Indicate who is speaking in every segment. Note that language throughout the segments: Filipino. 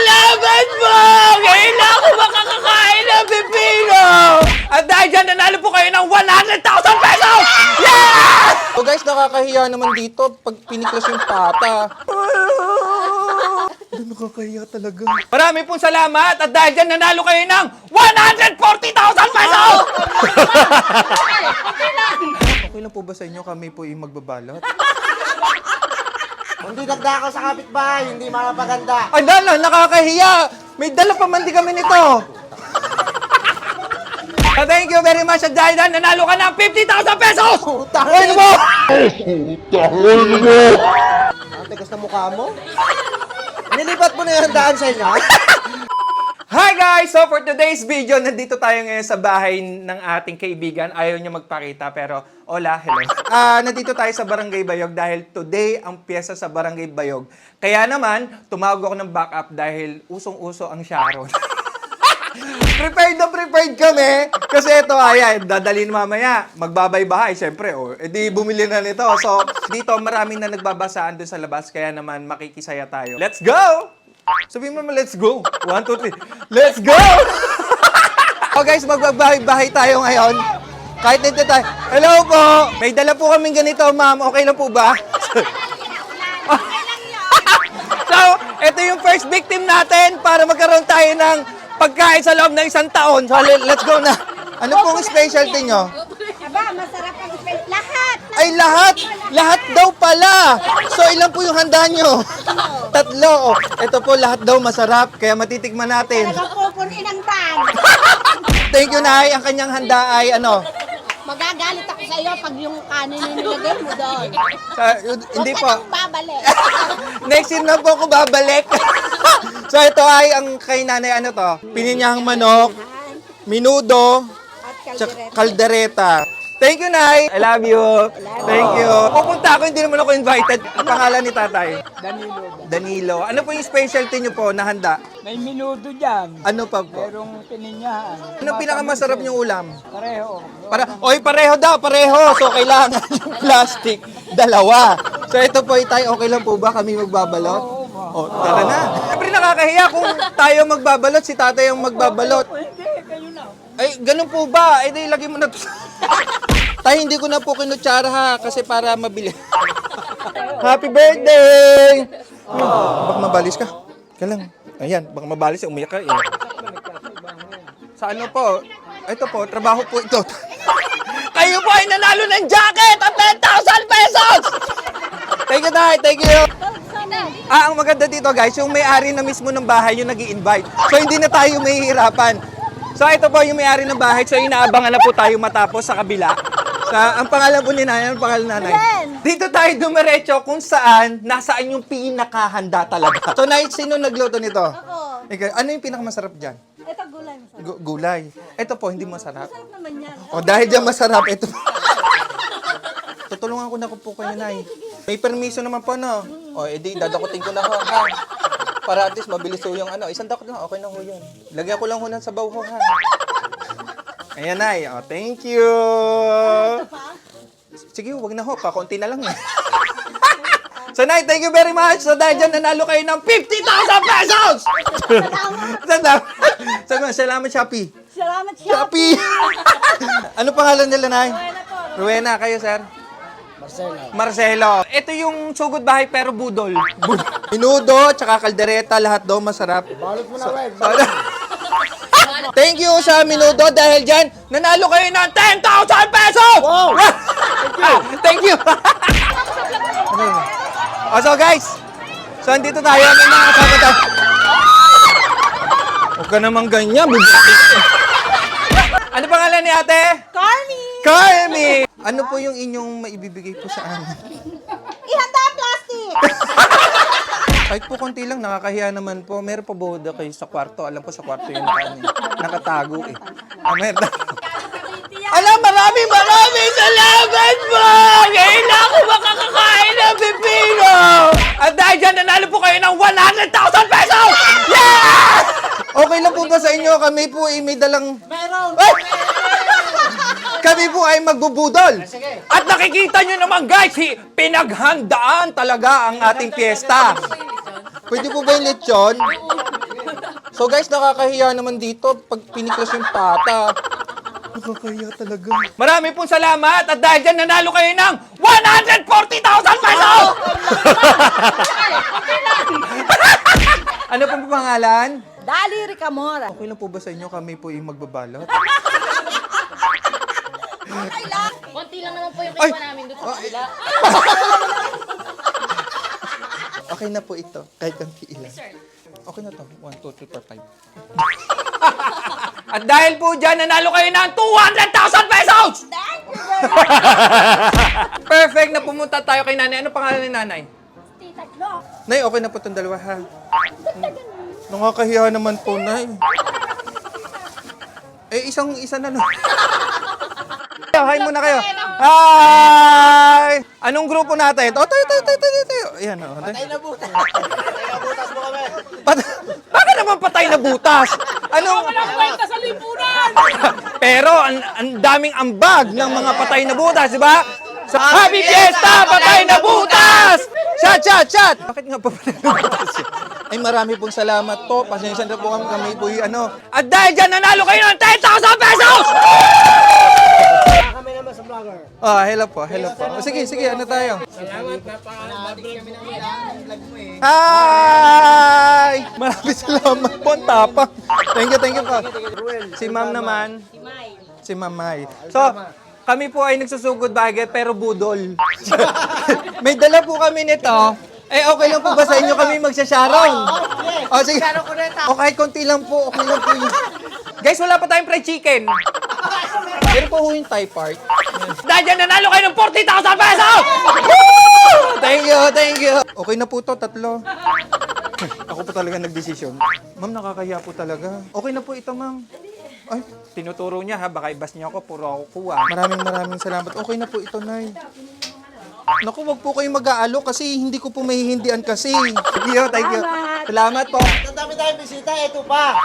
Speaker 1: Salamat po! Ngayon na ako makakakain ng pipino! At dahil dyan, nanalo po kayo ng 100,000 pesos! Yeah!
Speaker 2: So guys, nakakahiya naman dito pag piniklas yung pata. Ano nakakahiya talaga.
Speaker 1: Marami pong salamat at dahil dyan, nanalo kayo ng 140,000 pesos!
Speaker 2: Okay lang po ba sa inyo kami po yung magbabalot?
Speaker 3: Hindi nagdakaw sa kapitbahay, hindi makapaganda.
Speaker 2: Ay, na, nakakahiya! May dala pa man di kami nito.
Speaker 1: So thank you very much dyan, nanalo ka ng 50,000 pesos!
Speaker 3: Utang
Speaker 2: Ano mo?
Speaker 3: Ang tigas na mukha mo. Nilipat mo na yung handaan sa inyo.
Speaker 1: Hi guys! So for today's video, nandito tayo ngayon sa bahay ng ating kaibigan. Ayaw niya magpakita pero hola, hello. Ah, nandito tayo sa Barangay Bayog dahil today ang pyesa sa Barangay Bayog. Kaya naman, tumawag ako ng backup dahil usong-uso ang Sharon. prepared na prepared kami. Kasi ito, ayan, dadalhin mamaya. Magbabay bahay, syempre. O, edi bumili na nito. So, dito maraming na nagbabasaan doon sa labas. Kaya naman, makikisaya tayo. Let's go! Sabihin mo naman, let's go. One, two, three. Let's go! oh guys, magbabahay-bahay tayo ngayon. Kahit dito tayo. Hello po! May dala po kaming ganito, ma'am. Okay lang po ba? so, ito yung first victim natin para magkaroon tayo ng pagkain sa loob ng isang taon. So, le- let's go na.
Speaker 2: Ano pong specialty nyo?
Speaker 4: Aba, masarap ang space.
Speaker 2: Ay, lahat! Lahat daw pala! So, ilan po yung handa nyo? Tatlo. Oh, ito po, lahat daw masarap. Kaya matitikman natin.
Speaker 4: Talagang pupunin ang bag.
Speaker 2: Thank you, Nay. Ang kanyang handa ay ano?
Speaker 4: Magagalit ako sa iyo pag yung kanin nilagay mo doon.
Speaker 2: Sa, hindi
Speaker 4: Huwag
Speaker 2: po.
Speaker 4: nang babalik.
Speaker 2: Next year na po ako babalik. so, ito ay ang kay nanay ano to? Pininyahang manok, minudo,
Speaker 4: At
Speaker 2: tsaka
Speaker 4: kaldereta.
Speaker 2: kaldereta. Thank you, Nay. I love you. Thank you. Pupunta ako, hindi naman ako invited. Ang pangalan ni tatay?
Speaker 5: Danilo.
Speaker 2: Danilo. Ano po yung specialty niyo po na handa?
Speaker 5: May minuto dyan.
Speaker 2: Ano pa po?
Speaker 5: Merong pininyahan.
Speaker 2: Anong pinakamasarap niyong ulam?
Speaker 5: Pareho.
Speaker 2: Para, oy, pareho daw, pareho. So, kailangan yung plastic. Dalawa. So, ito po, itay, okay lang po ba kami magbabalot? O, tara na. Siyempre nakakahiya kung tayo magbabalot, si tatay ang magbabalot.
Speaker 5: Hindi, kayo na.
Speaker 2: Ay, ganun po ba? Ay, di, lagay mo na to. Tay, hindi ko na po kinutsara ha, kasi para mabili. Happy birthday! Baka mabalis ka. Ka lang. Ayan, baka mabalis, umiyak ka. Eh. Sa ano po? Ito po, trabaho po ito.
Speaker 1: Kayo po ay nanalo ng jacket at 10,000 pesos!
Speaker 2: Thank you, Tay. Thank you. Ah, ang maganda dito, guys, yung may-ari na mismo ng bahay yung nag invite So, hindi na tayo mahihirapan. So, ito po yung may-ari ng bahay. So, inaabangan na po tayo matapos sa kabila. Sa, ang pangalan po ni nanay, ang pangalan nanay? Dito tayo dumiretso kung saan, nasaan yung pinakahanda talaga. So, Nay, sino nagluto nito?
Speaker 4: Oo.
Speaker 2: Ikaw, ano yung pinakamasarap dyan?
Speaker 4: Ito gulay masarap.
Speaker 2: Gu- gulay. Ito po, hindi masarap.
Speaker 4: Masarap naman yan.
Speaker 2: O dahil dyan masarap, ito. Tutulungan ko na ko po kayo, Nay. May permiso naman po, no? O, edi, dadakutin ko na ho, ha? Para at least mabilis ho yung ano. Isang dakot na, okay na ho yun. Lagyan ko lang ho ng sabaw ho, ha? Ayan, Nay. O, thank you. Sige, wag na ho. Kakunti na lang, eh. So, Nay, thank you very much. So, dahil dyan, nanalo kayo ng 50,000 pesos! Salamat. Salamat, salamat, Shopee.
Speaker 4: Salamat siya.
Speaker 2: Shopee! ano pangalan nila, Nay? Rowena, kayo, sir?
Speaker 3: Marcelo.
Speaker 2: Marcelo. Ito yung sugod bahay pero budol. Minudo, tsaka kaldereta, lahat daw masarap.
Speaker 3: Balot mo na, Web.
Speaker 2: Thank you sa minudo dahil dyan, nanalo kayo ng 10,000 pesos! Wow! Thank you! yun? Oh, so guys, so andito tayo, may mga kasama tayo. Huwag ka naman ganyan, bibitin. ano pangalan ni ate?
Speaker 4: Carmi!
Speaker 2: Carmi! Ano po yung inyong maibibigay po sa amin?
Speaker 4: Ihanda ang plastic!
Speaker 2: Kahit po konti lang, nakakahiya naman po. Meron pa boda kayo sa kwarto. Alam ko sa kwarto yung naka, nakatago eh. Ah, meron.
Speaker 1: Alam, maraming maraming salamat po! Ngayon na ako makakakain ng pipino! At dahil dyan, nanalo po kayo ng 100,000 pesos! Yeah!
Speaker 2: Okay lang po ba sa inyo? Kami po ay may dalang...
Speaker 3: Meron!
Speaker 2: Ay! Kami po ay magbubudol.
Speaker 1: At nakikita nyo naman guys, pinaghandaan talaga ang ating piyesta.
Speaker 2: Pwede po ba yung lechon? So guys, nakakahiya naman dito pag piniklas yung pata. Nakakahiya talaga. Marami pong salamat at dahil dyan nanalo kayo ng 140,000 pesos! ano pong pangalan?
Speaker 4: Dali Ricamora.
Speaker 2: Okay lang po ba sa inyo kami po yung magbabalot?
Speaker 6: Konti lang naman po yung kinuha namin doon sa kabila.
Speaker 2: Okay na po ito. Kahit konti ilan. Okay na to. 1, 2, 3, 4, 5. At dahil po dyan, nanalo kayo ng 200,000 pesos! Perfect na pumunta tayo kay nanay. Ano pangalan ni nanay? Nay, okay na po itong dalawa, ha? Nakakahiya naman po, Nay. Eh, isang, isa na, no? Hi muna kayo. Hi! Anong grupo natin? Oh, tayo, tayo, tayo, tayo, tayo. Ayan, oh. Patay na butas. Patay na butas mo kami. Bakit naman patay na butas? Anong... kwenta sa lipunan! Pero, ang, ang daming ambag ng mga patay na butas, di ba? Sa Happy Fiesta, patay na butas! Shot, shot, shot! Bakit nga pa patay na butas yun? Ay, marami pong salamat po. Pasensya na po kami, kami po yung ano. At dahil dyan, nanalo kayo ng 10,000 pesos! Ah, hello po, hello po. O, sige, sige, ano tayo? Hi! Maraming salamat po, ang tapang. Thank you, thank you po. Si ma'am naman. Si ma'am May. So, kami po ay nagsusugod bagay pero budol. May dala po kami nito. Eh, okay lang po ba sa inyo kami magsasharon? O, sige. O, kahit konti lang po, okay lang po yun. Guys, wala pa tayong fried chicken. Pero po ho yung Thai part. Dahil dyan, nanalo kayo ng 40,000 pesos! Woo! Thank you, thank you. Okay na po to, tatlo. Ako po talaga nagdesisyon. Ma'am, nakakahiya po talaga. Okay na po ito, ma'am. Ay, tinuturo niya ha, baka ibas niya ako, puro ako kuha. Maraming maraming salamat. Okay na po ito, Nay. Naku, wag po kayong mag-aalo kasi hindi ko po mahihindian kasi. Thank you, thank you. Salamat po.
Speaker 3: Ang dami tayong bisita, ito pa.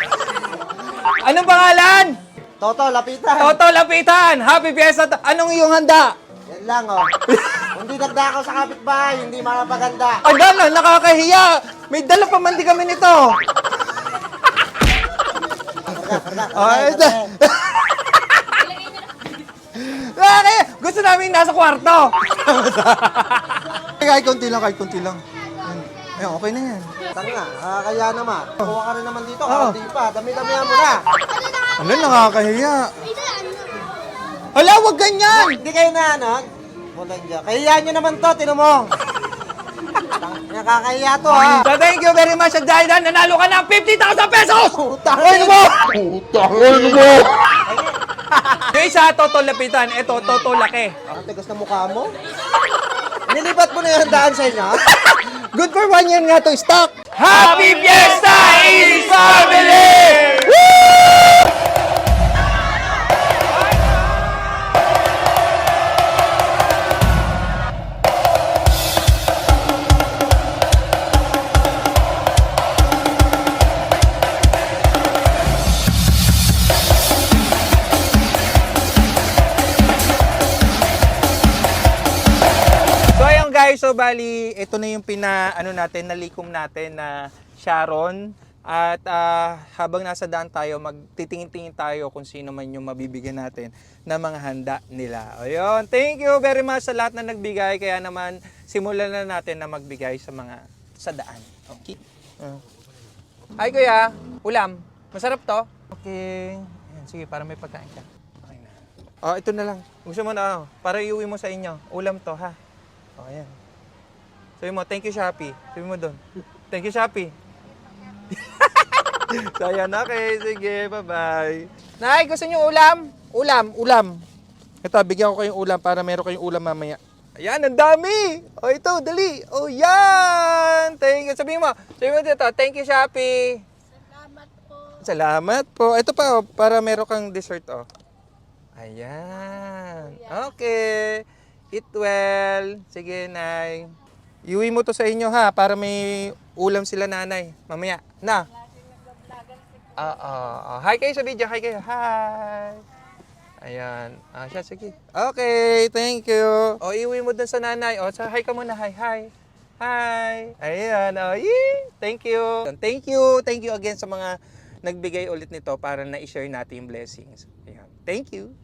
Speaker 2: Anong pangalan?
Speaker 3: Toto, lapitan.
Speaker 2: Toto Lapitan, Happy Fiesta. Anong iyong handa?
Speaker 3: Yan lang, oh. Kung di nagdakaw sa kapitbahay, hindi makapaganda.
Speaker 2: Ano na, nakakahiya. May dala pa man di kami nito. Oh, ito. Laki! Gusto namin nasa kwarto. kahit konti lang, kahit konti lang. Yan. Ayun, okay na yan.
Speaker 3: Tanga, nakakaya naman. Kuha ka rin naman dito,
Speaker 2: Oo.
Speaker 3: hindi pa. Dami-damihan mo na.
Speaker 2: Ano, nakakahiya. Hala, wag ganyan!
Speaker 3: Hindi kayo na, ano? Walang dyan. Nyo naman to, tinan mo. Nakakahiya to, ha?
Speaker 2: So thank you very much dyan, nanalo ka ng 50,000 pesos!
Speaker 3: Utang
Speaker 2: Ano mo? Utang mo! Yung isa, Toto Lapitan. Ito, Toto Laki.
Speaker 3: Ang tigas na mukha mo. Nilipat mo na yung handaan sa inyo?
Speaker 2: Good for one year nga to stock. Happy Fiesta is family! Guys, so bali, ito na yung pina, ano natin, nalikom natin na Sharon. At ah, habang nasa daan tayo, magtitingin-tingin tayo kung sino man yung mabibigyan natin ng mga handa nila. Ayun, thank you very much sa lahat na nagbigay. Kaya naman, simulan na natin na magbigay sa mga sa daan. Okay? Ah. Hi kuya, ulam. Masarap to? Okay. Ayan, sige, para may pagkain ka. Okay na. Oh, ito na lang. Gusto mo na, ano, para iuwi mo sa inyo. Ulam to, ha? Oh, ayan. Sabi mo, thank you, Shopee. Sabi mo doon. Thank you, Shopee. so, ayan, okay. Sige, bye-bye. Nay, gusto niyo ulam? Ulam, ulam. Ito, bigyan ko kayong ulam para meron kayong ulam mamaya. Ayan, ang dami! O, ito, dali. O, yan! Thank you. Sabihin mo, sabihin mo dito, thank you, Shopee. Salamat po. Salamat po. Ito pa, oh, para meron kang dessert, oh. Ayan. Okay. Eat well. Sige, Nay. Iuwi mo to sa inyo ha, para may ulam sila nanay. Mamaya. Na. Oo. Uh, hi kayo sa video. Hi kayo. Hi. Ayan. Ah, siya, sige. Okay, thank you. O, iuwi mo dun sa nanay. O, sa hi ka muna. Hi, hi. Hi. Ayan. O, yee. Thank you. Thank you. Thank you again sa mga nagbigay ulit nito para na-share natin yung blessings. Ayan. Thank you!